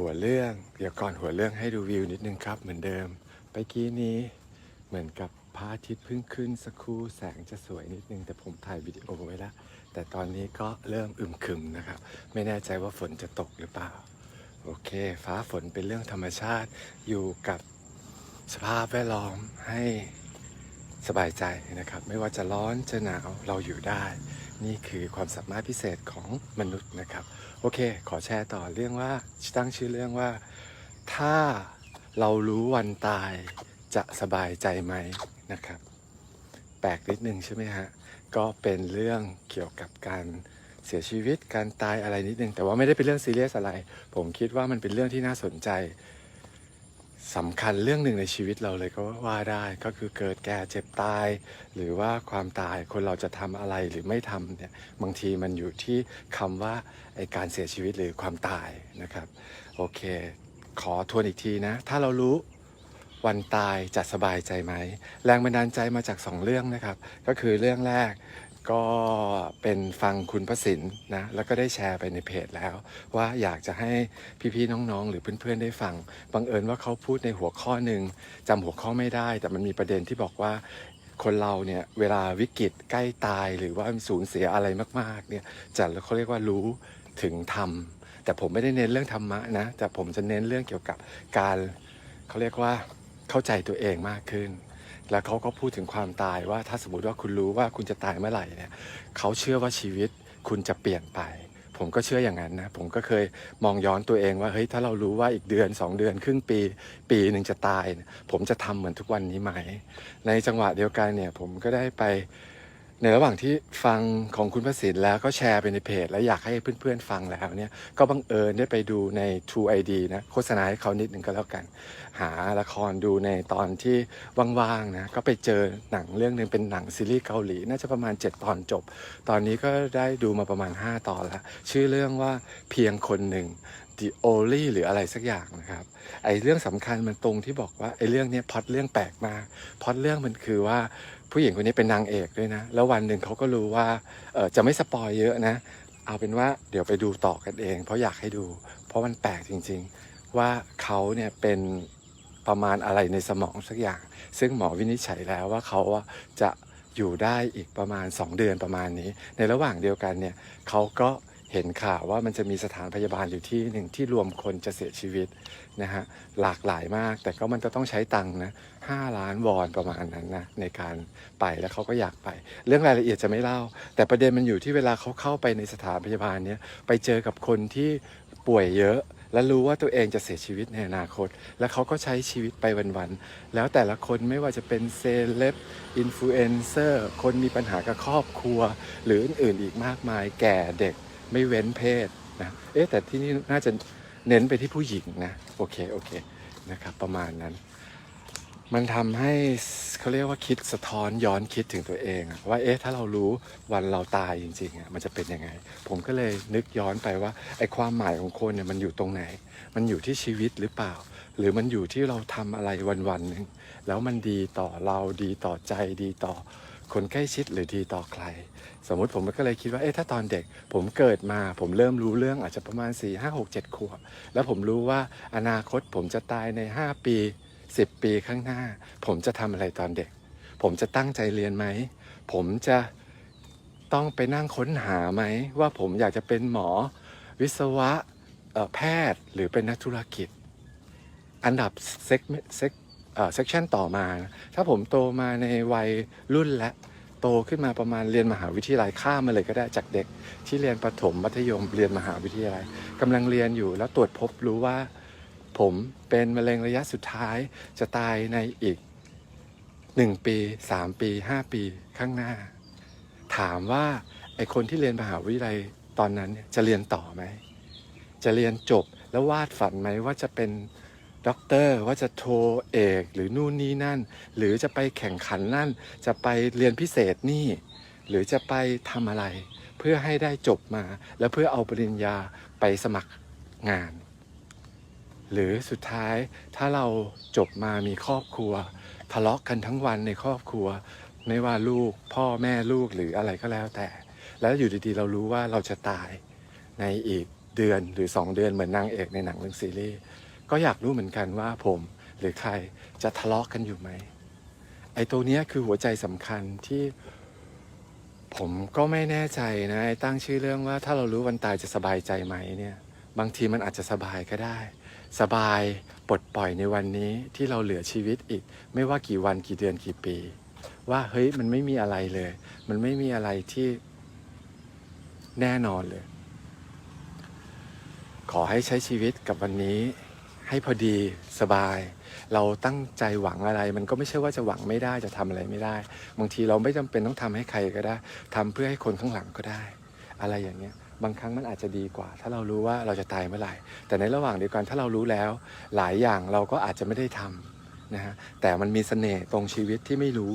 หัวเรื่อง เดี๋ยวก่อนหัวเรื่องให้ดูวิวนิดนึงครับ เหมือนเดิม ไปกี้นี้เหมือนกับพระอาทิตย์เพิ่งขึ้นสักครู่แสงจะสวยนิดนึง แต่ผมถ่ายวิดีโอไว้แล้ว แต่ตอนนี้ก็เริ่มอึมครึมนะครับ ไม่แน่ใจว่าฝนจะตกหรือเปล่า โอเค ฟ้าฝนเป็นเรื่องธรรมชาติอยู่กับสภาพแวดล้อมให้ สบายใจนะครับ ไม่ว่าจะร้อนจะหนาวเราอยู่ได้ นี่คือความสามารถพิเศษของมนุษย์นะครับ โอเค ขอแชร์ต่อเรื่องว่าตั้งชื่อเรื่องว่า ถ้าเรารู้วันตายจะสบายใจไหมนะครับ แปลกนิดนึงใช่ไหมฮะ ก็เป็นเรื่องเกี่ยวกับการเสียชีวิตการตายอะไรนิดนึง แต่ว่าไม่ได้เป็นเรื่องซีเรียสอะไร ผมคิดว่ามันเป็นเรื่องที่น่าสนใจ สำคัญเรื่องหนึ่งในชีวิตเราเลยก็ว่าได้ก็คือเกิดแก่เจ็บตาย หรือว่าความตายคนเราจะทำอะไรหรือไม่ทำเนี่ยบางทีมันอยู่ที่คำว่าไอการเสียชีวิตหรือความตายนะครับ โอเค ขอทวนอีกทีนะ ถ้าเรารู้วันตายจะสบายใจไหม แรงบันดาลใจมาจากสองเรื่องนะครับ ก็คือเรื่องแรก ก็เป็นฟังคุณพระสินนะ แล้วก็ได้แชร์ไปในเพจแล้ว ว่าอยากจะให้พี่ๆน้องๆ หรือเพื่อนๆได้ฟัง บังเอิญว่าเขาพูดในหัวข้อหนึ่งจำหัวข้อไม่ได้ แต่มันมีประเด็นที่บอกว่าคนเราเนี่ยเวลาวิกฤตใกล้ตายหรือว่าสูญเสียอะไรมากๆเนี่ยจะเขาเรียกว่ารู้ถึงธรรม แต่ผมไม่ได้เน้นเรื่องธรรมะนะ แต่ผมจะเน้นเรื่องเกี่ยวกับการเขาเรียกว่าเข้าใจตัวเองมากขึ้น แล้วเขาก็พูดถึงความตายว่าถ้าสมมติว่าคุณรู้ว่าคุณจะตายเมื่อไหร่เนี่ยเขาเชื่อว่าชีวิตคุณจะเปลี่ยนไป ผมก็เชื่ออย่างนั้นนะ ผมก็เคยมองย้อนตัวเองว่าเฮ้ยถ้าเรารู้ว่าอีกเดือน 2 เดือนครึ่งปี ปีหนึ่งจะตายเนี่ยผมจะทำเหมือนทุกวันนี้ไหม ในจังหวะเดียวกันเนี่ยผมก็ได้ไป ในระหว่างที่ฟังของคุณประสิทธิ์แล้วก็แชร์ไปในเพจ แล้วอยากให้เพื่อนๆฟังแล้วเนี่ยก็บังเอิญได้ไปดูใน True ID นะโฆษณาให้เขานิดหนึ่งก็แล้วกัน หาละครดูในตอนที่ว่างๆนะก็ไปเจอหนังเรื่องหนึ่งเป็นหนังซีรีส์เกาหลี น่าจะประมาณ 7 ตอนจบ ตอนนี้ก็ได้ดูมาประมาณ 5 ตอนแล้ว ชื่อเรื่องว่าเพียงคนหนึ่ง The Only หรืออะไรสักอย่างนะครับไอ้เรื่องสำคัญมันตรงที่บอกว่าไอ้เรื่องเนี้ยพอดเรื่องแปลกมากพอดเรื่องมันคือว่า ผู้หญิงคนนี้เป็นนางเอกด้วยนะ แล้ววันหนึ่งเขาก็รู้ว่าเออจะไม่สปอยเยอะนะ เอาเป็นว่าเดี๋ยวไปดูต่อกันเอง เพราะอยากให้ดู เพราะมันแปลกจริง ๆ ว่าเขาเนี่ยเป็นประมาณอะไรในสมองสักอย่าง ซึ่งหมอวินิจฉัยแล้วว่าเขาจะอยู่ได้อีกประมาณ 2 เดือนประมาณนี้ ในระหว่างเดียวกันเนี่ยเขาก็ เห็นข่าวว่ามันจะมีสถานพยาบาลอยู่ที่หนึ่งที่รวมคนจะเสียชีวิตนะฮะหลากหลายมาก แต่ก็มันจะต้องใช้ตังค์นะห้าล้านวอนประมาณนั้นนะในการไปแล้วเขาก็อยากไป เรื่องรายละเอียดจะไม่เล่า แต่ประเด็นมันอยู่ที่เวลาเขาเข้าไปในสถานพยาบาลเนี้ยไปเจอกับคนที่ป่วยเยอะและรู้ว่าตัวเองจะเสียชีวิตในอนาคต แล้วเขาก็ใช้ชีวิตไปวันๆ แล้วแต่ละคนไม่ว่าจะเป็นเซเลบ อินฟลูเอนเซอร์ คนมีปัญหากับครอบครัว หรืออื่นๆอีกมากมาย แก่เด็ก ไม่เว้นเพศนะเอ๊ะแต่ที่นี่น่าจะเน้นไปที่ผู้หญิงนะ โอเค โอเคนะครับประมาณนั้น มันทำให้เขาเรียกว่าคิดสะท้อนย้อนคิดถึงตัวเองว่าเอ๊ะถ้าเรารู้วันเราตายจริงๆอะมันจะเป็นยังไง ผมก็เลยนึกย้อนไปว่าไอ้ความหมายของคนเนี่ยมันอยู่ตรงไหน มันอยู่ที่ชีวิตหรือเปล่า หรือมันอยู่ที่เราทำอะไรวันๆหนึ่งแล้วมันดีต่อเราดีต่อใจดีต่อ คนใกล้ชิดหรือดีต่อใคร สมมุติผมก็เลยคิดว่าเอ๊ะถ้าตอนเด็ก ผมเกิดมา ผมเริ่มรู้เรื่องอาจจะประมาณ 4 5 6 7ขวบแล้วผมรู้ว่าอนาคตผมจะตายใน 5 ปี 10 ปีข้างหน้า ผมจะทำอะไรตอนเด็ก ผมจะตั้งใจเรียนไหม ผมจะต้องไปนั่งค้นหาไหม ว่าผมอยากจะเป็นหมอวิศวะแพทย์หรือเป็นนักธุรกิจ อันดับเซกเซก เอ่อเซกชันต่อมา ถ้าผมโตมาในวัยรุ่นและโตขึ้นมาประมาณเรียนมหาวิทยาลัยข้ามมาเลยก็ได้จากเด็ก ที่เรียนประถมมัธยมเรียนมหาวิทยาลัยกำลังเรียนอยู่แล้วตรวจพบรู้ว่า ผมเป็นมะเร็งระยะสุดท้ายจะตายในอีกหนึ่งปีสามปีห้าปีข้างหน้า ถามว่าไอคนที่เรียนมหาวิทยาลัยตอนนั้นจะเรียนต่อไหม จะเรียนจบแล้ววาดฝันไหมว่าจะเป็น ด็อกเตอร์ว่าจะโทรเอกหรือนู่นนี่นั่น หรือจะไปแข่งขันนั่น จะไปเรียนพิเศษนี่ หรือจะไปทำอะไร เพื่อให้ได้จบมา แล้วเพื่อเอาปริญญาไปสมัครงาน หรือสุดท้ายถ้าเราจบมามีครอบครัว ทะเลาะกันทั้งวันในครอบครัว ไม่ว่าลูกพ่อแม่ลูกหรืออะไรก็แล้วแต่ แล้วอยู่ดีๆ เรารู้ว่าเราจะตายในอีกเดือนหรือ2เดือนเหมือนนางเอกในหนังเรื่องซีรีส์ ก็อยากรู้เหมือนกันว่าผมหรือใครจะทะเลาะกันอยู่ไหม ไอ้ตัวเนี้ยคือหัวใจสำคัญที่ ผมก็ไม่แน่ใจนะไอ้ตั้งชื่อเรื่องว่า ถ้าเรารู้วันตายจะสบายใจไหมเนี่ย บางทีมันอาจจะสบายก็ได้ สบายปลดปล่อยในวันนี้ที่เราเหลือชีวิตอีก ไม่ว่ากี่วันกี่เดือนกี่ปี ว่าเฮ้ยมันไม่มีอะไรเลย มันไม่มีอะไรที่แน่นอนเลย ขอให้ใช้ชีวิตกับวันนี้ ให้พอดีสบาย เราตั้งใจหวังอะไร มันก็ไม่ใช่ว่าจะหวังไม่ได้จะทำอะไรไม่ได้ บางทีเราไม่จำเป็นต้องทำให้ใครก็ได้ทำเพื่อให้คนข้างหลังก็ได้ อะไรอย่างเงี้ยบางครั้งมันอาจจะดีกว่า ถ้าเรารู้ว่าเราจะตายเมื่อไหร่ แต่ในระหว่างเดียวกันถ้าเรารู้แล้ว หลายอย่างเราก็อาจจะไม่ได้ทำนะฮะแต่มันมีเสน่ห์ตรงชีวิตที่ไม่รู้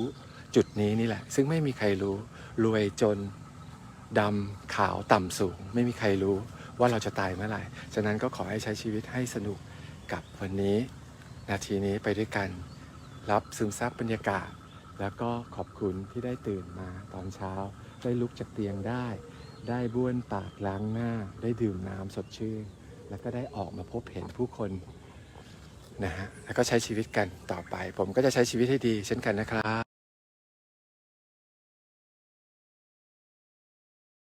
จุดนี้นี่แหละ ซึ่งไม่มีใครรู้รวยจนดำขาวต่ำสูง ไม่มีใครรู้ว่าเราจะตายเมื่อไหร่ ฉะนั้นก็ขอให้ใช้ชีวิตให้สนุก กับวันนี้นาทีนี้ไปด้วยกัน รับซึมซับบรรยากาศ แล้วก็ขอบคุณที่ได้ตื่นมาตอนเช้า ได้ลุกจากเตียงได้ ได้บ้วนปากล้างหน้า ได้ดื่มน้ำสดชื่น แล้วก็ได้ออกมาพบเห็นผู้คนนะฮะแล้วก็ใช้ชีวิตกันต่อไป ผมก็จะใช้ชีวิตให้ดีเช่นกันนะครับ